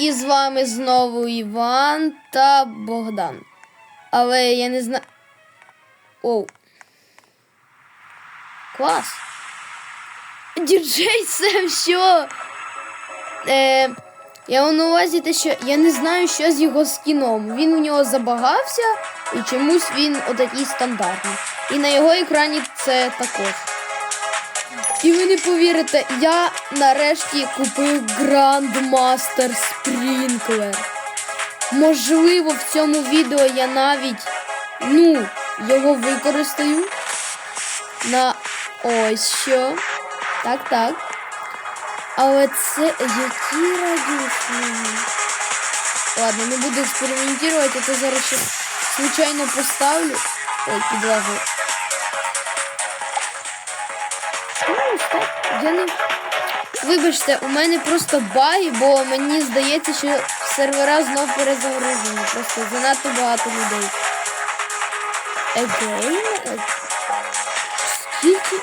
і з вами знову Іван та Богдан. Але я не знаю. Оу. Клас. Діджей Сем, що? Е, я на увазі те, що я не знаю, що з його скіном. Він у нього забагався і чомусь він отакий стандартний. І на його екрані це також. І ви не повірите, я нарешті купив Grandmaster Sprinkler. Можливо, в цьому відео я навіть ну, його використаю. На ось що. Так, так. Але це які радіусні. Ладно, не буду експериментувати, а то зараз ще случайно поставлю. Ой, підлагу. Стоп, я не. Вибачте, у мене просто баги, бо мені здається, що сервера знов перезагружені. Просто занадто багато людей. Again? Е, Скільки?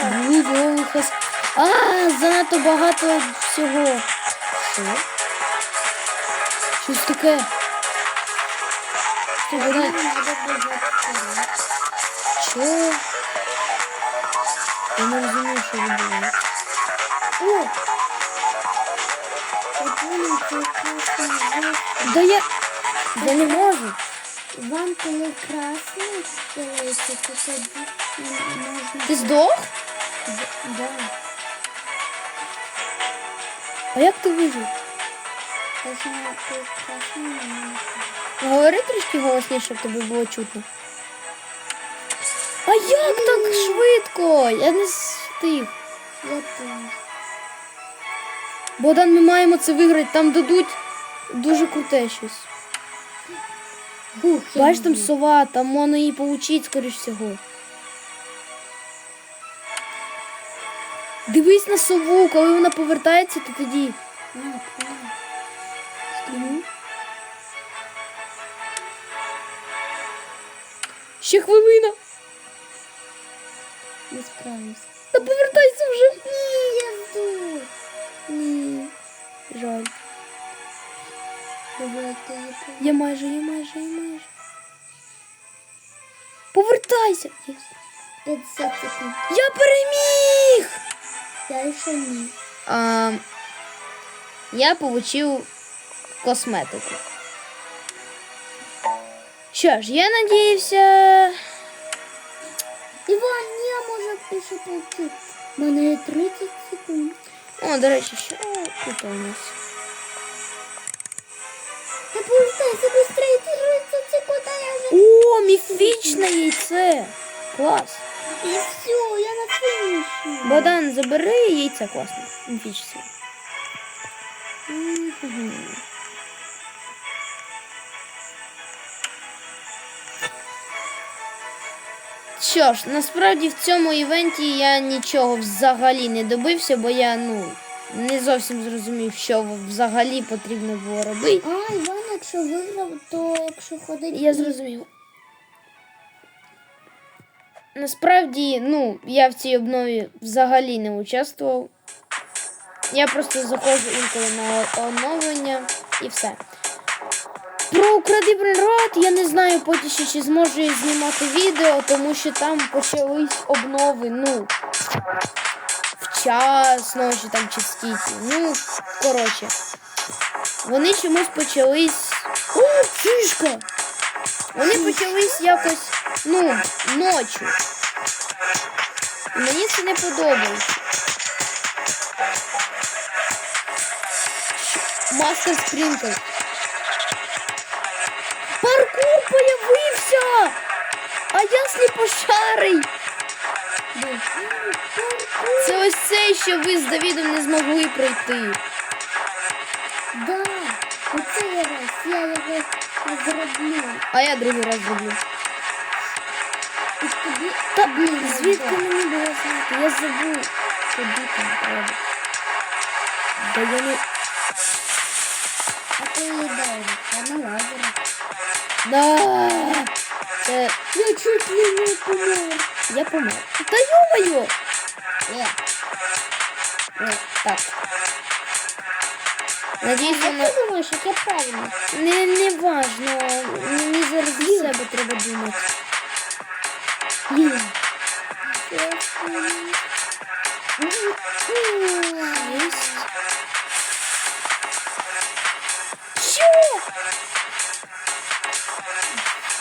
Блудових хас... А, занадто багато всього. Що? Щось таке. Що. Що? Я не розумію, що відбувається. О! Да я... Я не можу. Вам коли красний стається, то тоді можна... Ти здох? Да. А як ти вижив? Кожен коли красний не можна. Говори трішки голосніше, щоб тобі було чутно. А як так швидко? Я не встиг. Я теж. Богдан, ми маємо це виграти. Там дадуть дуже круте щось. Ух, Бачиш, там сова, там можна її получить, скоріш всього. Дивись на сову, коли вона повертається, то тоді. Ще хвилина. Не справився. Та повертайся вже. Ні, я здох. Ні. Жаль. Я майже, я майже, я майже. Повертайся. Єс. 50 секунд. Я переміг. Я ще ні. А, я получив косметику. Що ж, я надіявся. Іван, може більше полки. У мене є 30 секунд. О, до речі, що тут у нас? Та повертайся быстрее, 30 секунд, а я вже... О, міфічне яйце. Клас. І все, я на фініші. Богдан, забери яйце класно. Міфічне. Мгм. Що ж, насправді в цьому івенті я нічого взагалі не добився, бо я ну не зовсім зрозумів, що взагалі потрібно було робити. А, Іван, якщо виграв, то якщо ходить... Я зрозумів. Насправді, ну, я в цій обнові взагалі не участвував. Я просто заходжу інколи на оновлення і все. Про укради Бренрод я не знаю поки що, чи зможу я знімати відео, тому що там почались обнови, ну, вчасно, чи там чи скільки. Ну, коротше. Вони чомусь почались. О, фішка! Вони почались якось, ну, ночі. Мені це не подобається. Мастер спринкл. Я! Це ось це, що ви з Давідом не змогли пройти. Да, оце я раз, я його зроблю. А я другий раз зроблю. Тобі... Та тобі звідки мені було знати? Я забув, куди там треба. Да я не. А ти їдеш, я на лазері. Да. Це Я чуть ли не помер. я помер. Та йо-моє! Е, Е, Так. Надіюсь, Як воно ти думаєш, яке правильно? не, не важно. Мені зараз за себе треба думати. Ні. Єсть.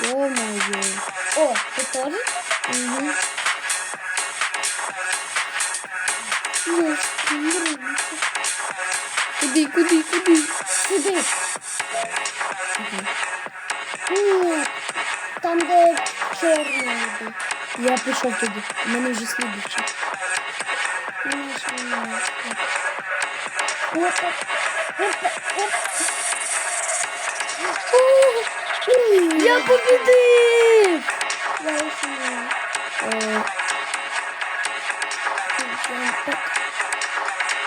Ё-моё. О, ти теж? Угу. Куди, куди, куди? Куди? Ні, там, де чорний йде. Я пішов туди. У мене вже немає. Опа, опа, опа. Я побідив! Я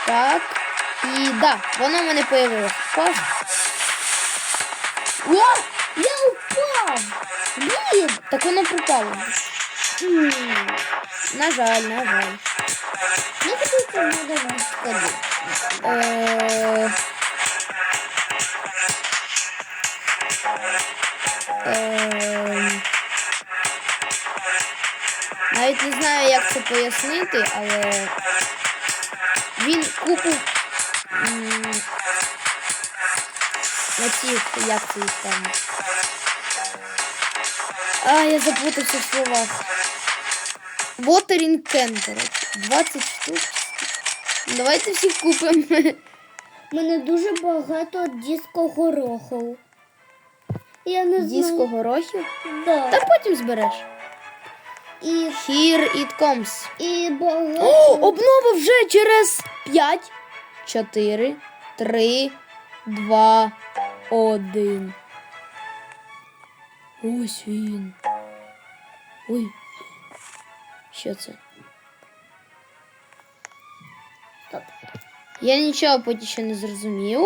Так. І да, воно в мене появилось. О! Я упав! Блін! Так воно пропало. На жаль, на жаль. Тобі це не давай. Навіть не знаю, як це пояснити, але він купу м, оцих, як це їх там. А, я заплутався в словах. Watering can, коротше. 20 штук. Давайте всіх купимо. У мене дуже багато диско горохов. Я не знаю. Диско горохів. Да. Та потім збереш. І, Here it comes. і багато. О, обнова вже через 5, 4, 3, 2, 1. Ось він. Ой. Що це? Стоп. Я нічого поки що не зрозумів.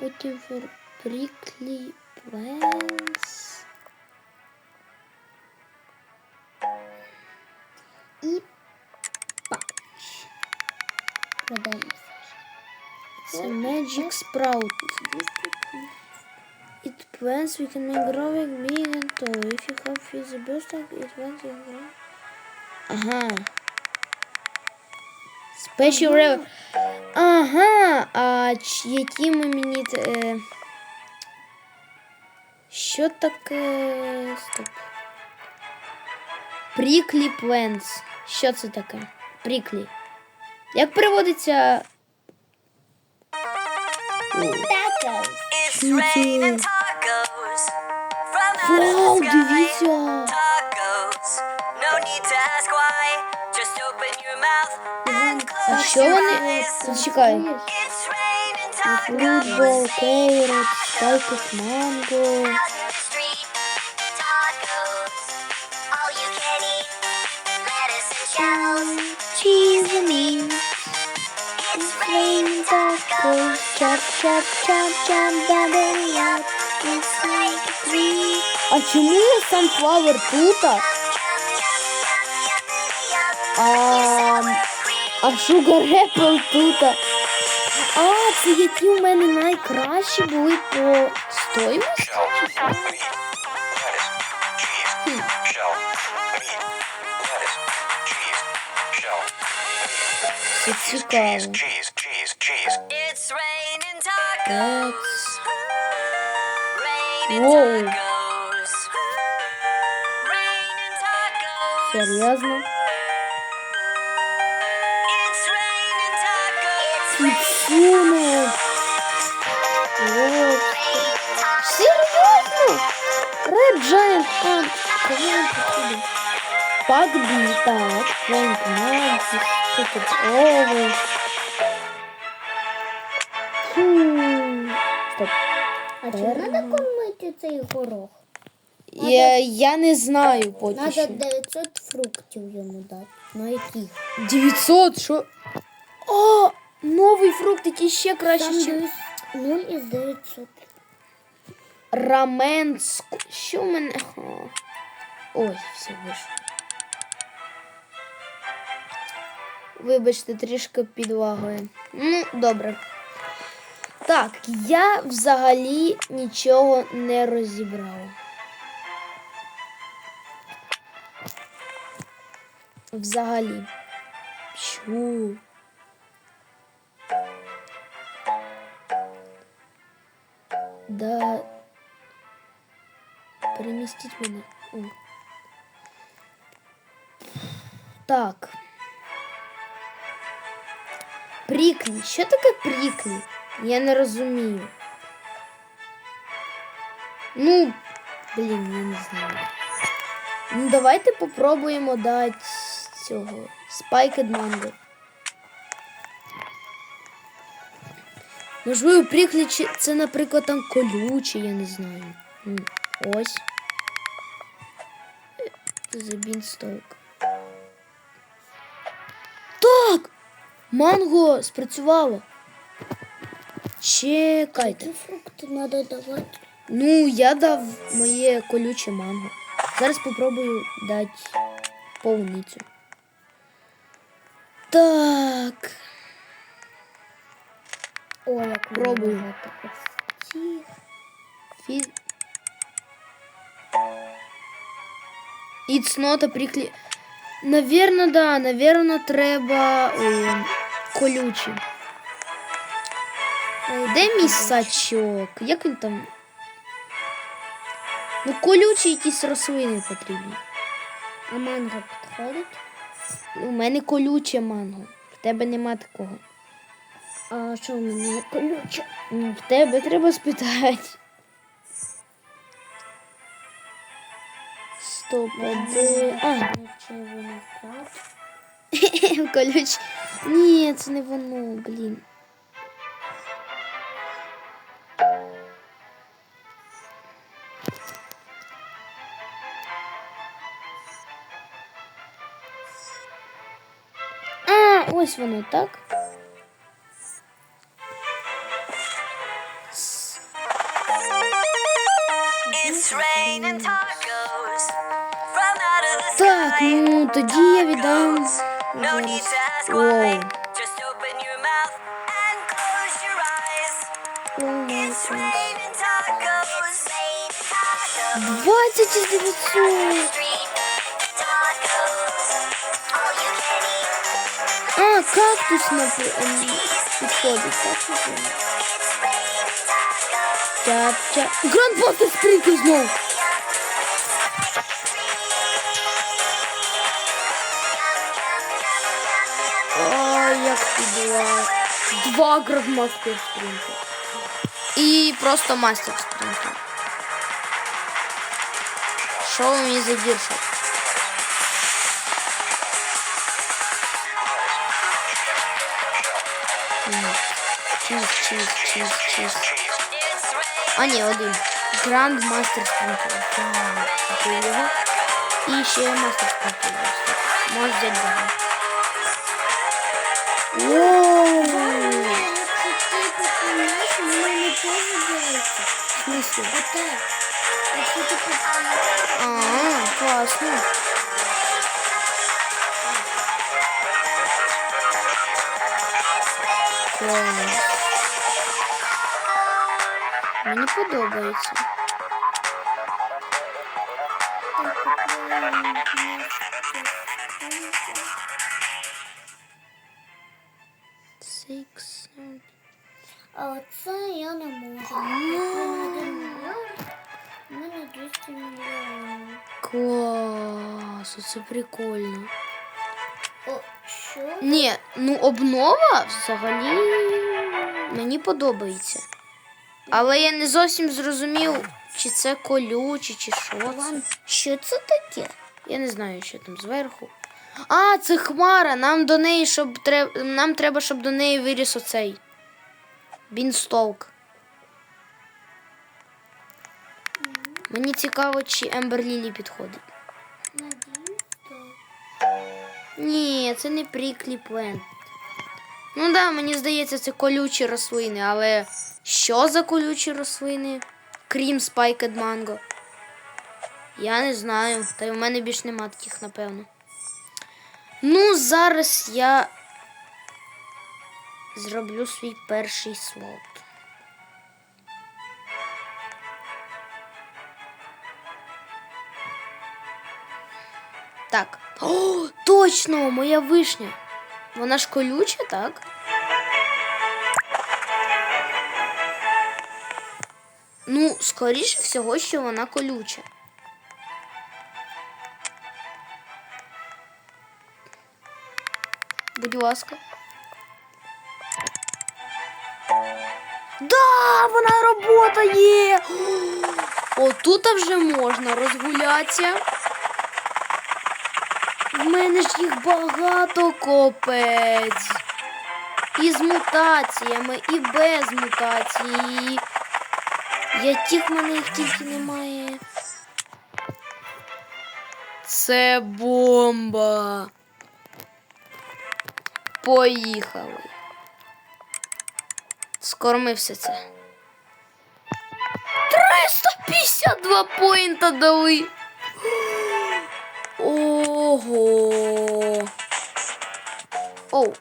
For prickly plants. Продаємося. It's magic sprout. It plants we can make growing big and tall. If you have feasible stock, it plants will grow. Ага. Special rare. Ага. А ми мені. Е... Що таке. Стоп. Prickly plants. Що це таке? Prickly. Як переводиться. Такос. It's raining tacos from out Вау, of the sky. дивіться. Tacos. No need to ask why. Just open your mouth and А close що your вони? eyes. Зачекай. It's raining Фрутбол, tacos. кейрот, спайкет, манго. Chop, chop, chop, chop, bubbly up. It's like a dream. А чому Sunflower тут? Yum, yum, yum, yum, yum. А, а Sugar Apple тут? А, це які у мене найкращі були по стоїмості? shell, meat, Raining tacos. Серйозно? О, Серйозно? Red Giant Ant. Кого він потрібен? Пакбі, так. Флейнк Мантіс. Тикет Овер. Хм. А чи треба кормити цей горох? Я, я не знаю поки Надо що. 900 фруктів йому дати. На яких? 900, що? О, новий фрукт, який ще краще, ніж десь 0 із 900. раменск. Що в мене? О. Ой, все вийшло. Вибачте, трішки підлагою. Ну, добре. Так, я взагалі нічого не розібрав. Взагалі. Чу. Да. Перемістіть мене. О. Так. Пріклі. Що таке пріклі? Я не розумію. Ну, блін, я не знаю. Ну, давайте попробуємо дати цього Spiked Mango. Можливо, пріклі чи- це, наприклад, там колючі, я не знаю. Ось. Е, The Beanstalk. Так! Манго спрацювало. Чекайте. Які фрукти треба давати? Ну, я дав моє колюче манго. Зараз попробую дати полуницю. Так. О, як Пробую. багато. Ось ці. Фі... It's not a prickly... Наверно, да, наверно, треба ой, колючі. Ой, Де мій сачок? Як він там? Ну, колючі якісь рослини потрібні. А манго підходить? У мене колюче манго. В тебе нема такого. А що в мене колюче? Ну, В тебе треба спитати. Стоп, а де. А, Червоний краб. колюч. Ні, це не воно, блін. Ось воно, так? Так, ну тоді я віддам. Need to кактус на ем, підходить, так? It's raining tacos. Тя-тя. Грандмастер Спринкл знову. Ой, як ти була. Два грандмастер Спринкл. І просто мастер Спринкл. Що ви мені задіршав? Чиз, чиз. А, ні, один. Гранд Мастер Спринкл. Так, його. І ще Мастер Спринкл. Можеш взяти два. Якщо ти попадаєш, мене не Мені подобається. Six. А оце я не можу. У мене 200 мільйонів. Клас, це прикольно. О, що? Ні, ну обнова взагалі мені подобається. Але я не зовсім зрозумів, чи це колючі, чи що це. Що це таке? Я не знаю, що там зверху. А, це хмара. Нам до неї, щоб треб... нам треба, щоб до неї виріс оцей. Бінстолк. Мені цікаво, чи Ембер Лілі підходить. Ні, це не пріклі плент. Ну да, мені здається, це колючі рослини, але що за колючі рослини? Крім спайкед манго. Я не знаю. Та й у мене більш нема таких, напевно. Ну, зараз я зроблю свій перший слот. Так. О, точно! Моя вишня! Вона ж колюча, так? Ну, скоріше всього, що вона колюча. Будь ласка. Да, вона роботає. Отут вже можна розгулятися. В мене ж їх багато копець. І з мутаціями, і без мутації. Яких в мене їх тільки немає. Це бомба. Поїхали. Скорми все це. 352 поінта дали. Ого. Оу.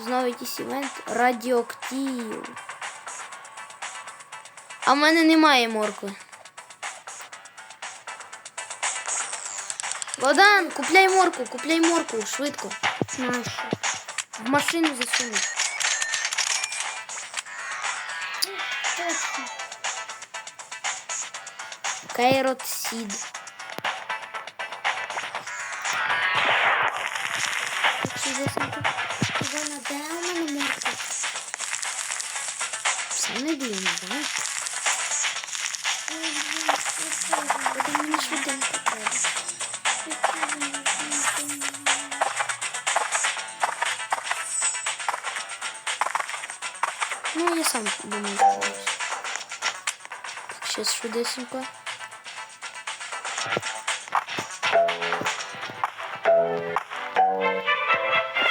Знову якийсь івент. Радіоактив. А в мене немає моркви. Богдан, купляй морку, купляй морку, швидко. Нашу. В машину. Точно. Кайрот сід. Де у мене? Все не дивно, знаєш? Так, сейчас швидесенько.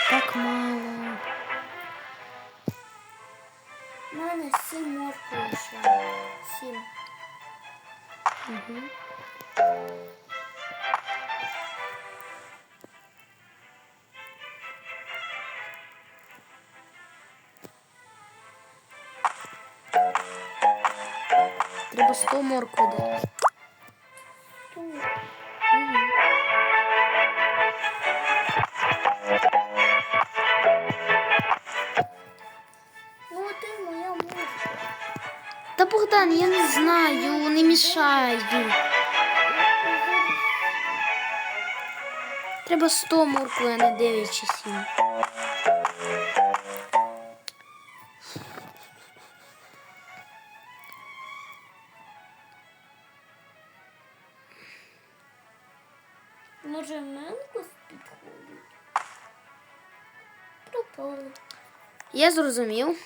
Так мало. У мене сім моркви лише. 100 моркви. Тут. Ну, ти моя морква. Та Богдан, я не знаю, не мішай. Треба 100 моркви, а не 9 чи 7. Я зрозумів.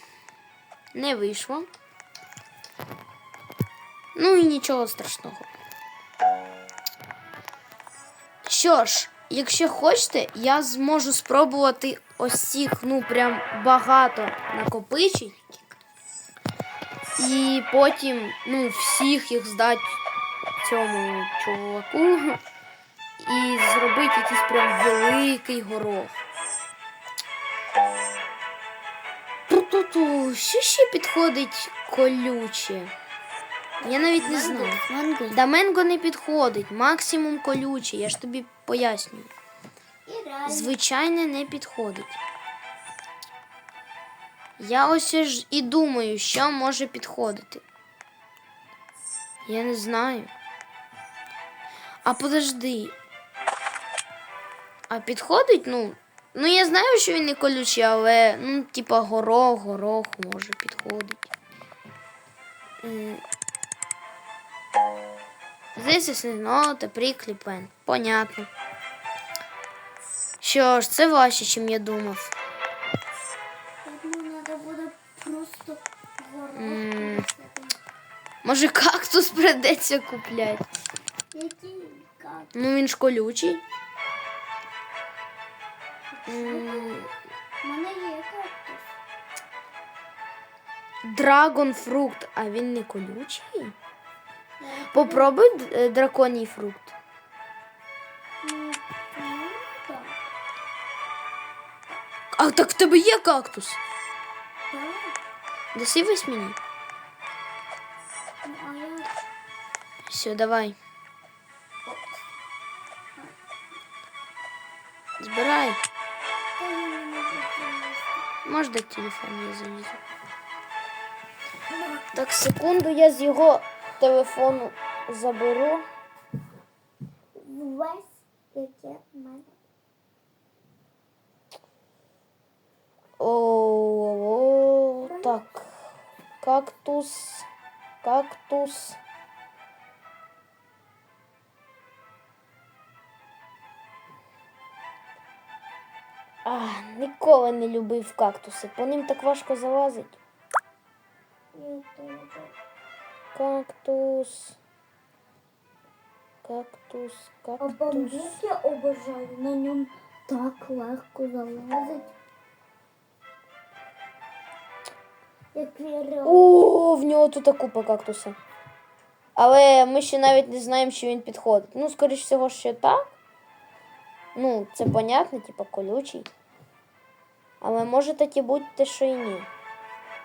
Не вийшло. Ну і нічого страшного. Що ж, якщо хочете, я зможу спробувати ось цих, ну, прям багато накопичень. І потім, ну, всіх їх здати цьому чуваку. І зробити якийсь прям великий горох. Ту-ту-ту, що ще підходить колюче? Я навіть не знаю. Манго. Да менго не підходить, максимум колюче, я ж тобі пояснюю. Звичайне не підходить. Я ось ж і думаю, що може підходити. Я не знаю. А подожди. А підходить, ну. Ну, я знаю, що він не колючий, але, ну, типа, горох, горох може підходить. This is not a prickly pen. Понятно. Що ж, це важче, ніж я думав. Думаю, треба буде просто горох. М. Може, кактус придеться купляти. Який как? Ну, він ж колючий. У мене є кактус. Драгон фрукт, а він не колючий. Попробуй д- е, драконій фрукт. А так в тебе є кактус. Даси весь мені. Ну. Все, давай. Дати телефон, я залізу. Так, секунду, я з його телефону заберу. Весь, яке мене. О, так. Кактус. Кактус. А, ніколи не любив кактуси. По ним так важко залазить. Теж. Кактус. Кактус, А кактус. бамбук я обожаю, на ньому так легко залазить. Як вірю. О, в нього тут купа кактуса. Але ми ще навіть не знаємо, чи він підходить. Ну, скоріш всього, ще так. Ну, це понятно, типа колючий. Але може таки бути, що і ні.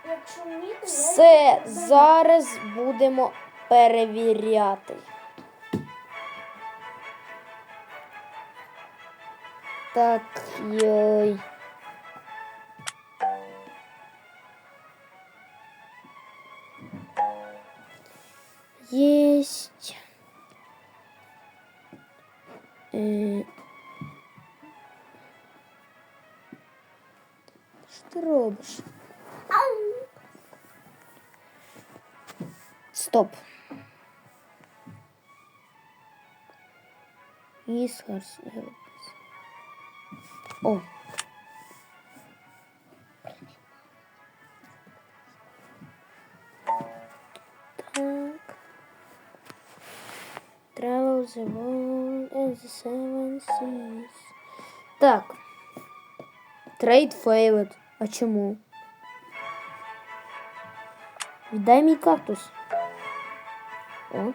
Якщо ні, то я Все, зараз будемо перевіряти. Так, йой. Есть. Э. Що робиш? Стоп. Ісхарс. О. Так. Travel the world and the seven seas. Так. Trade failed. А чому? Віддай мій кактус. О.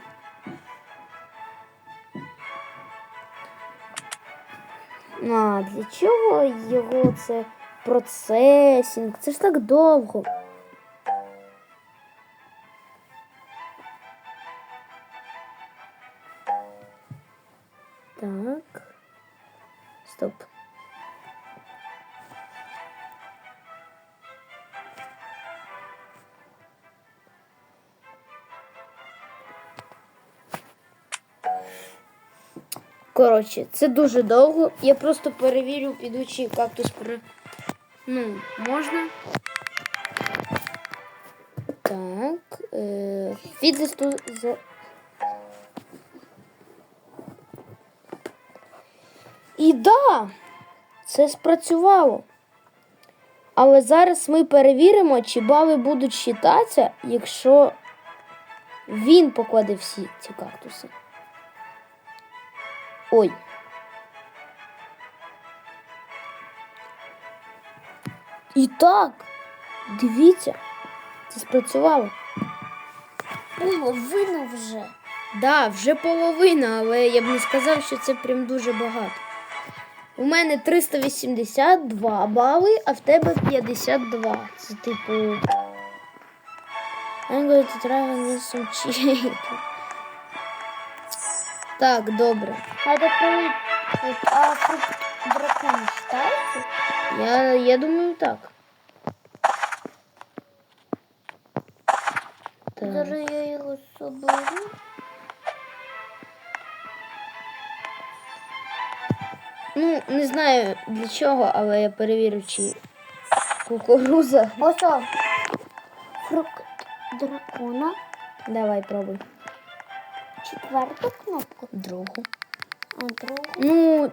А, для чого його це процесінг? Це ж так довго. Коротше, це дуже довго. Я просто перевірю, підучий кактус про. Ну, можна. Так. Е... Фідлисту за. І да, це спрацювало. Але зараз ми перевіримо, чи бали будуть считатися, якщо він покладе всі ці кактуси. Ой. І так, дивіться, це спрацювало. половина вже. Да, вже половина, але я б не сказав, що це прям дуже багато. У мене 382 бали, а в тебе 52. Це типу. Try on this some chicken. Так, добре. А тепер а фрукт дракон читається? Я, я думаю, так. Так. Зараз я його соберу. Ну, не знаю для чого, але я перевірю, чи кукуруза. Ось фрукт дракона. Давай пробуй. Четверту кнопку, Другу. а другу. Ну,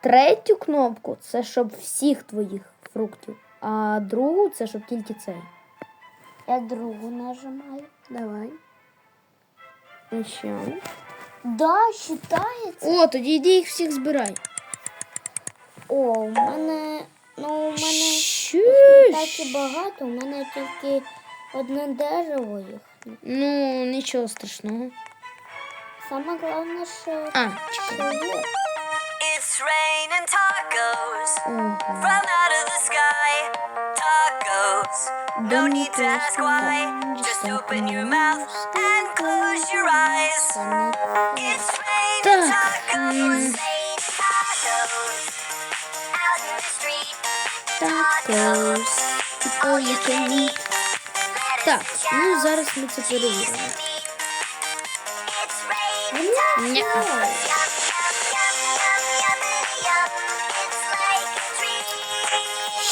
третю кнопку це щоб всіх твоїх фруктів. А другу це щоб тільки цей. Я другу нажимаю. Давай. І що? Да, читається. О, тоді йди їх всіх збирай. О, у мене, ну у мене Що? так і багато, у мене тільки одне дерево їх. Ну, нічого страшного. Саме головне, що А, що чекай. є. It's raining tacos Ого. from out of the sky. Tacos. No need to ask why. Just open your mouth and close your eyes. It's raining Так. tacos. Tacos. tacos. All you can eat. Так, ну зараз ми це перевіримо. dream.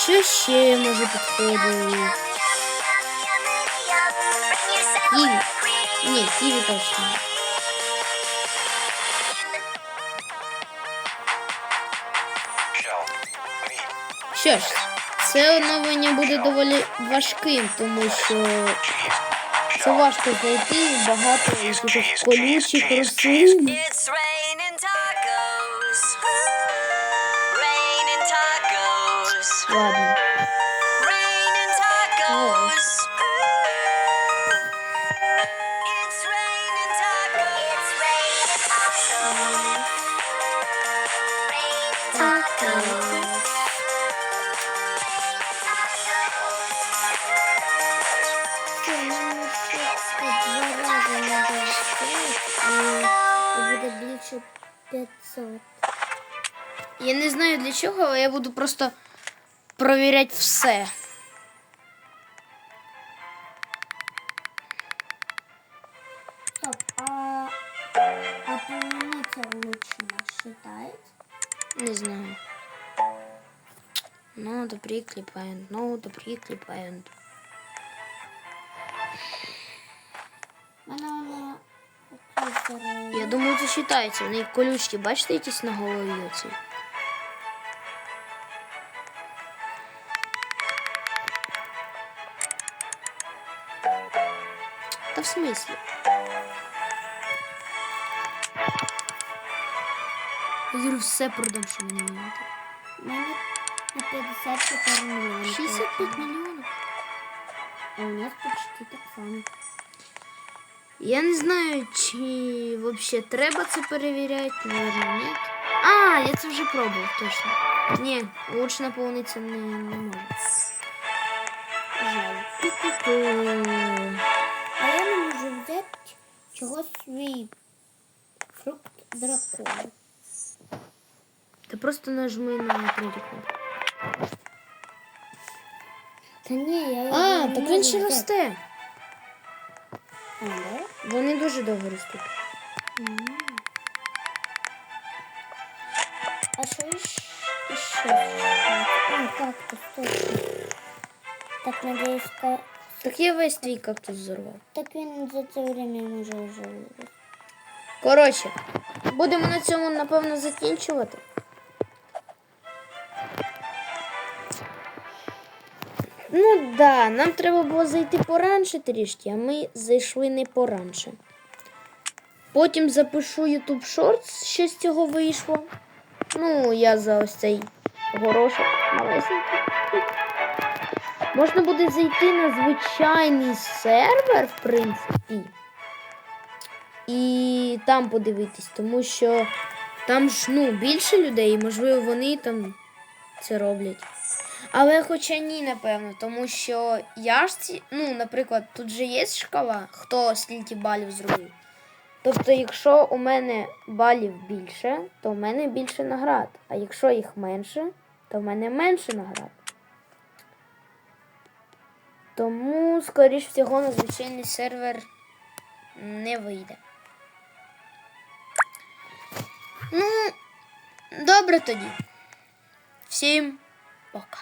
Що ще може підходити? Ківі. Ні, ківі точно. ні. Shell. Meat. Що ж, це оновлення буде доволі важким, тому що Cheese. це Shell. важко знайти багато якихось колючих рослин. Просто провіряти все. Стоп, а, а полуниця лучше считається? Не знаю. Ну, да приклепаем, ну, да приклепаем. Вона. Я думаю, це вважається. В неї колючки, бачите, якісь на голові оці? Смислі? Я зараз все продам, що мені. Мене на 54 мільйони. 65 мільйонів. А у нас почти так само. Я не знаю, чи взагалі треба це перевіряти, наверное, ні. А, я це вже пробував, точно. Ні, лучше наповниться не, не може. Жаль. А я не можу взяти чогось свій фрукт дракона. Ти просто нажми на третю кнопку. Та ні, я його А, не так можу він ще взяти. росте. А, да? Вони дуже довго ростуть. А що іще? Іще? А, кактус, точно. Так, надеюсь, ка... Так я весь твій кактус зорвав. так він за це время може вже. Коротше, будемо на цьому, напевно, закінчувати. Ну да, нам треба було зайти поранше трішки, а ми зайшли не поранше. Потім запишу YouTube Shorts, що з цього вийшло. Ну, я за ось цей горошок малесенький. Можна буде зайти на звичайний сервер, в принципі і там подивитись, тому що там ж ну, більше людей, і можливо вони там це роблять. Але хоча ні, напевно, тому що я ж ці, ну, наприклад, тут же є шкала, хто скільки балів зробив. Тобто, якщо у мене балів більше, то в мене більше наград. А якщо їх менше, то в мене менше наград. Тому, скоріш всього, на звичайний сервер не вийде. Ну, добре тоді. Всім пока.